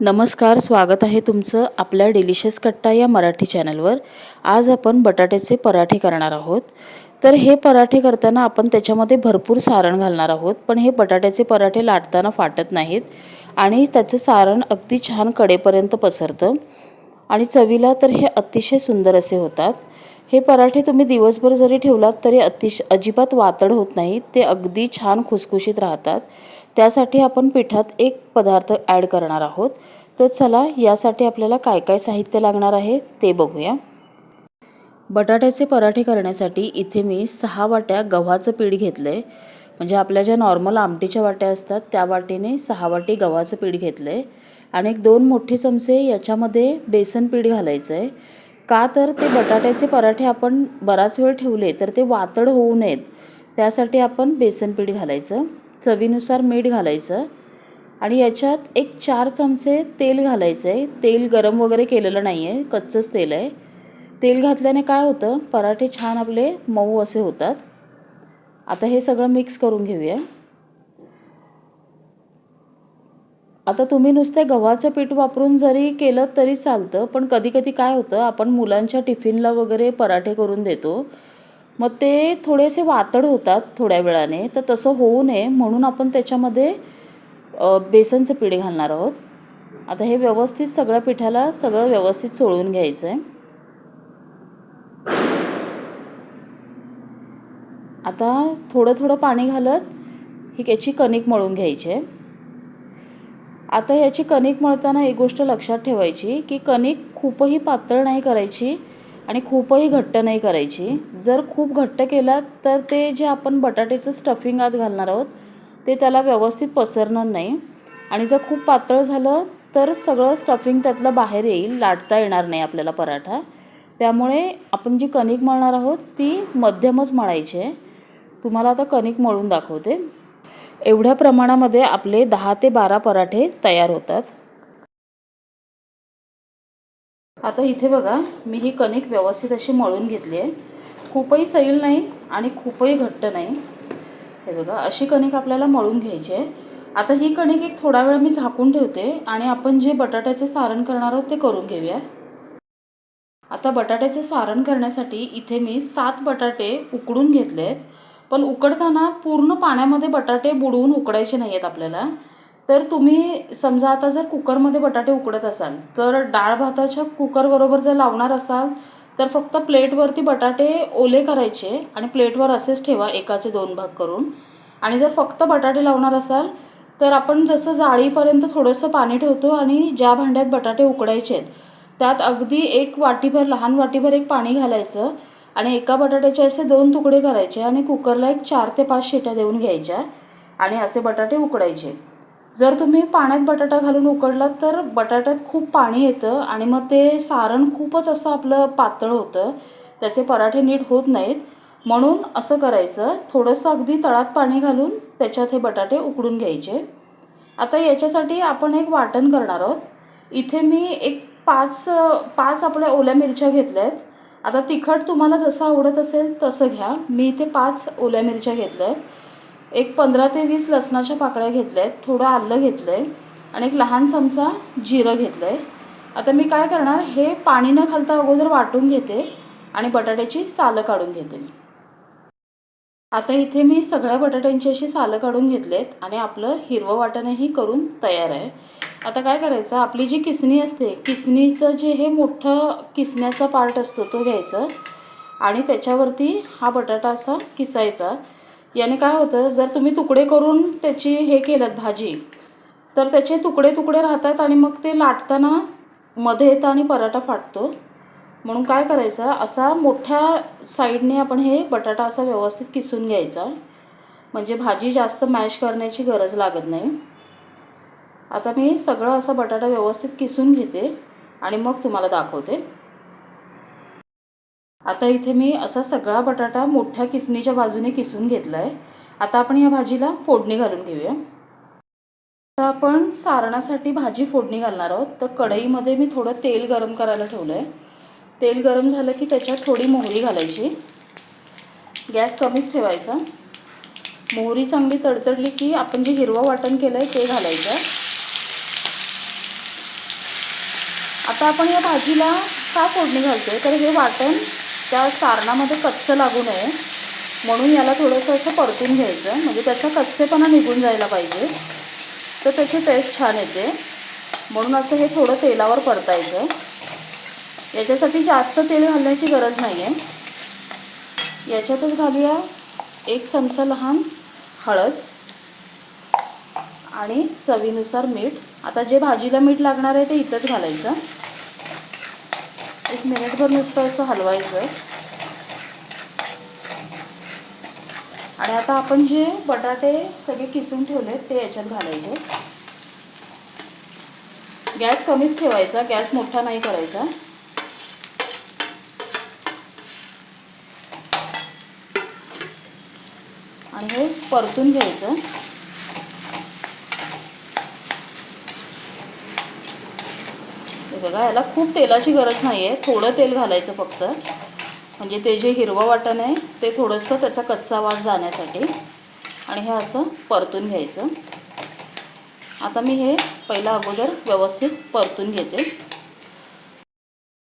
नमस्कार स्वागत आहे तुमचं आपल्या डिलिशियस कट्टा या मराठी चॅनलवर. आज आपण बटाट्याचे पराठे करणार आहोत. तर हे पराठे करताना आपण त्याच्यामध्ये भरपूर सारण घालणार आहोत पण हे बटाट्याचे पराठे लाटताना फाटत नाहीत आणि त्याचं सारण अगदी छान कडेपर्यंत पसरतं. आणि चवीला तर हे अतिशय सुंदर असे होतात. हे पराठे तुम्ही दिवसभर जरी ठेवलात तरी अतिश अजिबात वातड होत नाहीत ते अगदी छान खुसखुशीत राहतात. त्यासाठी आपण पिठात एक पदार्थ ॲड करणार आहोत. तर चला यासाठी आपल्याला काय काय साहित्य लागणार आहे ते बघूया. बटाट्याचे पराठे करण्यासाठी इथे मी सहा वाट्या गव्हाचं पीठ घेतलं आहे म्हणजे आपल्या ज्या नॉर्मल आमटीच्या वाट्या असतात त्या वाटीने सहा वाटी गव्हाचं पीठ घेतलं आहे आणि एक दोन मोठे चमचे याच्यामध्ये बेसन पीठ घालायचं आहे का तर ते बटाट्याचे पराठे आपण बराच वेळ ठेवले तर ते वातड होऊ नयेत. त्यासाठी आपण बेसन पीठ घालायचं. चवीनुसार मीठ घालायचं आणि याच्यात एक चार चमचे तेल घालायचं आहे तेल गरम वगैरे केलेलं नाही आहे कच्चंच तेल आहे. तेल घातल्याने काय होतं पराठे छान आपले मऊ असे होतात. आता हे सगळं मिक्स करून घेऊया. आता तुम्ही नुसते गव्हाचं पीठ वापरून जरी केलं तरी चालतं पण कधी कधी काय होतं आपण मुलांच्या टिफिनला वगैरे पराठे करून देतो. मग ते थोडेसे वातड होतात थोड्या वेळाने. तर तसं होऊ नये म्हणून आपण त्याच्यामध्ये बेसनचं पीठ घालणार आहोत. आता हे व्यवस्थित सगळ्या पिठाला सगळं व्यवस्थित चोळून घ्यायचं आहे आता थोडं थोडं पाणी घालत ही याची कणिक मळून घ्यायची आहे. आता याची कणिक मळताना एक गोष्ट लक्षात ठेवायची की कणिक खूपही पातळ नाही करायची. आणि खूपही घट्ट नाही करायची. जर खूप घट्ट केलात तर ते जे आपण बटाट्याचं स्टफिंग आत घालणार आहोत ते त्याला व्यवस्थित पसरणार नाही. आणि जर खूप पातळ झालं तर सगळं स्टफिंग त्यातलं बाहेर येईल लाटता येणार नाही आपल्याला पराठा. त्यामुळे आपण जी कणिक मळणार आहोत ती मध्यमच मळायची आहे. तुम्हाला आता कणिक मळून दाखवते. एवढ्या प्रमाणामध्ये आपले दहा ते बारा पराठे तयार होतात. आता इथे बघा मी ही कणिक व्यवस्थित अशी मळून घेतली आहे. खूपही सैल नाही आणि खूपही घट्ट नाही. हे बघा अशी कणिक आपल्याला मळून घ्यायची आहे. आता ही कणिक एक थोडा वेळ मी झाकून ठेवते आणि आपण जे बटाट्याचे सारण करणार आहोत ते करून घेऊया. आता बटाट्याचे सारण करण्यासाठी इथे मी सात बटाटे उकडून घेतले आहेत पण उकडताना पूर्ण पाण्यामध्ये बटाटे बुडवून उकडायचे नाही आहेत आपल्याला. तर तुम्ही समजा आता जर कुकरमध्ये बटाटे उकडत असाल तर डाळ भाताच्या कुकरबरोबर जर लावणार असाल तर फक्त प्लेटवरती बटाटे ओले करायचे आणि प्लेटवर असेच ठेवा एकाचे दोन भाग करून. आणि जर फक्त बटाटे लावणार असाल तर आपण जसं जाळीपर्यंत थोडंसं पाणी ठेवतो आणि ज्या भांड्यात बटाटे उकडायचे आहेत त्यात अगदी एक वाटीभर लहान वाटीभर एक पाणी घालायचं आणि एका बटाट्याचे असे दोन तुकडे करायचे आणि कुकरला एक चार ते पाच शिट्या देऊन घ्यायच्या आणि असे बटाटे उकडायचे. जर तुम्ही पाण्यात बटाटा घालून उकडलात तर बटाट्यात खूप पाणी येतं आणि मग ते सारण खूपच असं आपलं पातळ होतं. त्याचे पराठे नीट होत नाहीत. म्हणून असं करायचं थोडंसं अगदी तळात पाणी घालून त्याच्यात हे बटाटे उकडून घ्यायचे. आता याच्यासाठी आपण एक वाटण करणार आहोत. इथे मी एक पाच पाच आपल्या ओल्या मिरच्या घेतल्या आहेत आता तिखट तुम्हाला जसं आवडत असेल तसं घ्या. मी इथे पाच ओल्या मिरच्या घेतल्या आहेत एक पंधरा ते वीस लसणाच्या पाकळ्या घेतल्या आहेत थोडं आलं घेतलं आहे आणि एक लहान चमचा जिरं घेतलं आहे आता मी काय करणार हे पाणी न घालता अगोदर वाटून घेते आणि बटाट्याची सालं काढून घेते मी. आता इथे मी सगळ्या बटाट्यांची अशी सालं काढून घेतलेत आणि आपलं हिरवं वाटणही करून तयार आहे. आता काय करायचं आपली जी किसणी असते किसणीचं जे हे मोठं किसण्याचा पार्ट असतो तो घ्यायचं आणि त्याच्यावरती हा बटाटा असा किसायचा. याने काय होतं जर तुम्ही तुकडे करून त्याची हे केलं भाजी तर त्याचे तुकडे तुकडे राहतात आणि मग ते लाटताना मध्ये येतं आणि पराठा फाटतो. म्हणून काय करायचं असा मोठ्या साईडने आपण हे बटाटा असा व्यवस्थित किसून घ्यायचा. म्हणजे भाजी जास्त मॅश करण्याची गरज लागत नाही. आता मी सगळं असा बटाटा व्यवस्थित किसून घेते आणि मग तुम्हाला दाखवते. आता इथे मी असा सगळा बटाटा मोठ्या किसणीच्या बाजूने किसून घेतला आहे आता आपण या भाजीला फोडणी घालून घेऊया. आता आपण सारणासाठी भाजी फोडणी घालणार आहोत. तर कढईमध्ये मी थोडं तेल गरम करायला ठेवलं आहे तेल गरम झालं की त्याच्यात थोडी मोहरी घालायची. गॅस कमीच ठेवायचा. मोहरी चांगली तडतडली की आपण जे हिरवं वाटण केलं आहे ते घालायचं. आता आपण या भाजीला का फोडणी घालतो आहे तर हे वाटण त्या सारणामध्ये कच्चं लागू नये. म्हणून याला थोडंसं असं परतून घ्यायचं. म्हणजे त्याचा कच्चेपणा निघून जायला पाहिजे. तर त्याची टेस्ट छान येते. म्हणून असं हे थोडं तेलावर परतायचं. याच्यासाठी जास्त तेल घालण्याची गरज नाही आहे याच्यातच घालूया एक चमचा लहान हळद आणि चवीनुसार मीठ. आता जे भाजीला मीठ लागणार आहे ते इथंच घालायचं. मिनिटभर नुसतं असं हलवायचं. आणि आता आपण जे बटाटे सगळे किसून ठेवले ते याच्यात घालायचे. गॅस कमीच ठेवायचा गॅस मोठा नाही करायचा. आणि हे परतून घ्यायचं. हे बघा. याला खूप तेलाची गरज नाही आहे थोडं तेल घालायचं फक्त. म्हणजे ते जे हिरवं वाटण आहे ते थोडंसं त्याचा कच्चा वास जाण्यासाठी. आणि हे असं परतून घ्यायचं. आता मी हे पहिला अगोदर व्यवस्थित परतून घेते.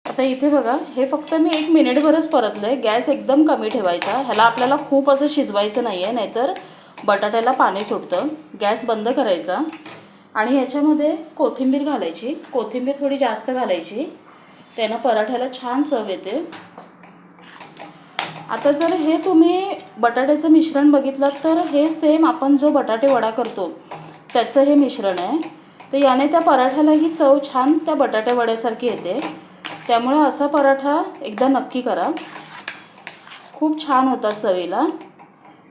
आता इथे बघा हे फक्त मी एक मिनिटभरच परतलं आहे गॅस एकदम कमी ठेवायचा. ह्याला आपल्याला खूप असं शिजवायचं नाही आहे नाहीतर बटाट्याला पाणी सुटतं. गॅस बंद करायचा. आणि याच्यामध्ये कोथिंबीर घालायची. कोथिंबीर थोडी जास्त घालायची. त्यानं पराठ्याला छान चव येते. आता जर हे तुम्ही बटाट्याचं मिश्रण बघितलं तर हे सेम आपण जो बटाटे वडा करतो त्याचं हे मिश्रण आहे. तर याने त्या पराठ्यालाही चव छान त्या बटाटे वड्यासारखी येते. त्यामुळे असा पराठा एकदा नक्की करा. खूप छान होतात चवीला.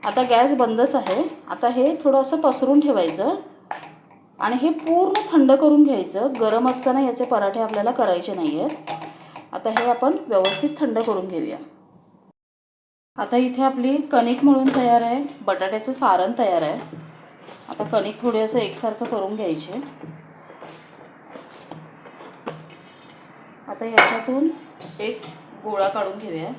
आता गॅस बंदच आहे. आता हे थोडं असं पसरून ठेवायचं. आणि हे पूर्ण थंड करून घ्यायचं. गरम असताना याचे पराठे आपल्याला करायचे नाही आहेत आता हे आपण व्यवस्थित थंड करून घेऊया. आता इथे आपली कणिक मळून तयार आहे. बटाट्याचं सारण तयार आहे. आता कणिक थोडे असं एकसारखं करून घ्यायचे. आता याच्यातून एक गोळा काढून घेऊया.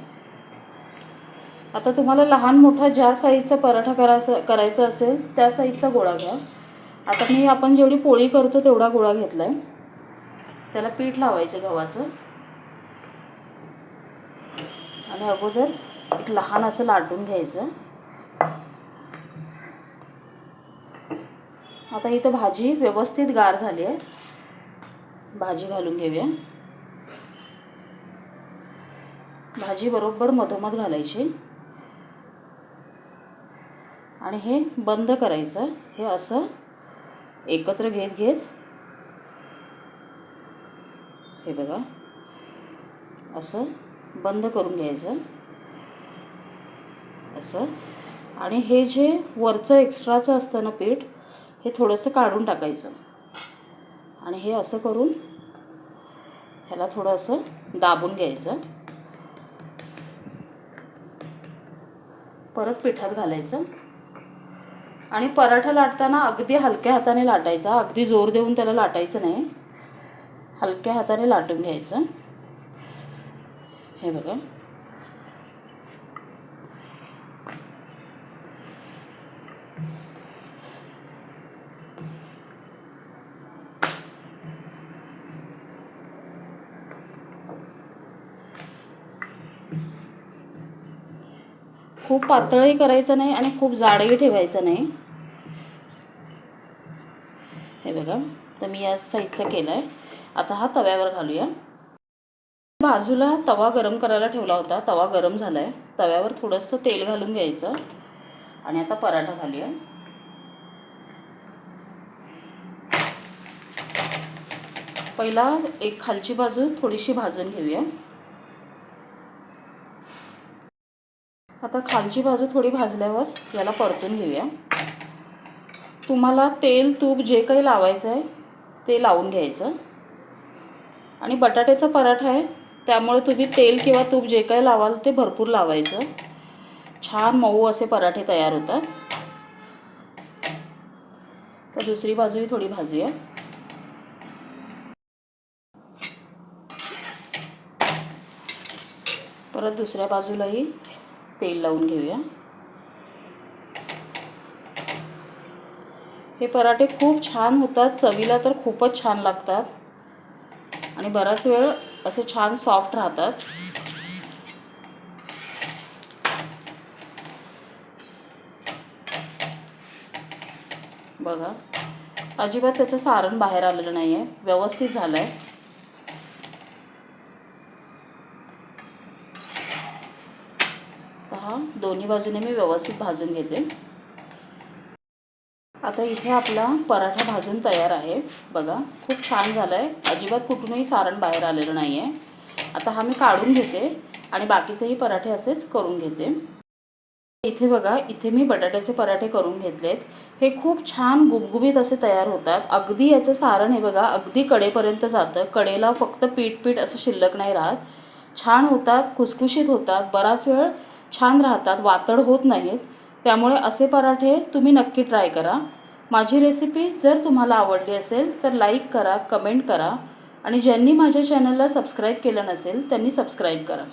आता तुम्हाला लहान मोठा ज्या साईजचा पराठा करायचा करायचा असेल त्या साईजचा गोळा घ्या. आता मी आपण जेवढी पोळी करतो तेवढा गोळा घेतला आहे त्याला पीठ लावायचं गव्हाचं. आणि अगोदर एक लहान असं लाटून घ्यायचं. आता इथं भाजी व्यवस्थित गार झाली आहे. भाजी घालून घेऊया. भाजी बरोबर मधोमध घालायची. आणि हे बंद करायचं. हे असं एकत्र घेत घेत हे बघा असं बंद करून घ्यायचं. असं. आणि हे जे वरचं एक्स्ट्राचं असतं ना पीठ हे थोडंसं काढून टाकायचं. आणि हे असं करून ह्याला थोडं असं दाबून घ्यायचं. परत पिठात घालायचं. आणि पराठा लाटताना अगदी हलक्या हाताने लाटायचा. अगदी जोर देऊन त्याला लाटायचं नाही. हलक्या हाताने लाटून घ्यायचं. हे बघा. खूप पातळही करायचं नाही आणि खूप जाडही ठेवायचं नाही. या साईजचं केलं आहे आता हा तव्यावर घालूया. बाजूला तवा गरम करायला ठेवला होता. तवा गरम झाला आहे तव्यावर थोडंसं तेल घालून घ्यायचं. आणि आता पराठा घालूया. पहिला एक खालची बाजू थोडीशी भाजून घेऊया. आता खालची बाजू थोडी भाजल्यावर याला परतून घेऊया. तुम्हाला तेल तूप जे काही लावायचं आहे ते लावून घ्यायचं. आणि बटाट्याचा पराठा आहे त्यामुळे तुम्ही तेल किंवा तूप जे काही लावाल ते भरपूर लावायचं. छान मऊ असे पराठे तयार होतात. तर दुसरी बाजूही थोडी भाजूया. परत दुसऱ्या बाजूलाही तेल लावून घेऊया. हे पराठे खूप छान होतात. चवीला तर खूपच छान लागतात. आणि बराच वेळ असे छान सॉफ्ट राहतात. बघा. अजिबात त्याचं सारण बाहेर आलेलं नाही आहे व्यवस्थित झालं आहे हा दोन्ही बाजूने मी व्यवस्थित भाजून घेते. आता इथे आपला पराठा भाजून तयार आहे. बघा खूप छान झालं आहे अजिबात कुठूनही सारण बाहेर आलेलं नाही आहे आता हा मी काढून घेते आणि बाकीचेही पराठे असेच करून घेते. इथे बघा इथे मी बटाट्याचे पराठे करून घेतलेत. हे खूप छान गुबगुबीत असे तयार होतात. अगदी याचं सारण हे बघा अगदी कडेपर्यंत जातं. कडेला फक्त पीठ पीठ असं शिल्लक नाही राहत. छान होतात खुसखुशीत होतात. बराच वेळ छान राहतात. वातड होत नाहीत. त्यामुळे असे पराठे तुम्ही नक्की ट्राय करा. माझी रेसिपी जर तुम्हाला आवडली असेल तर लाईक करा कमेंट करा आणि ज्यांनी माझ्या चॅनलला सबस्क्राईब केलं नसेल त्यांनी सबस्क्राईब करा.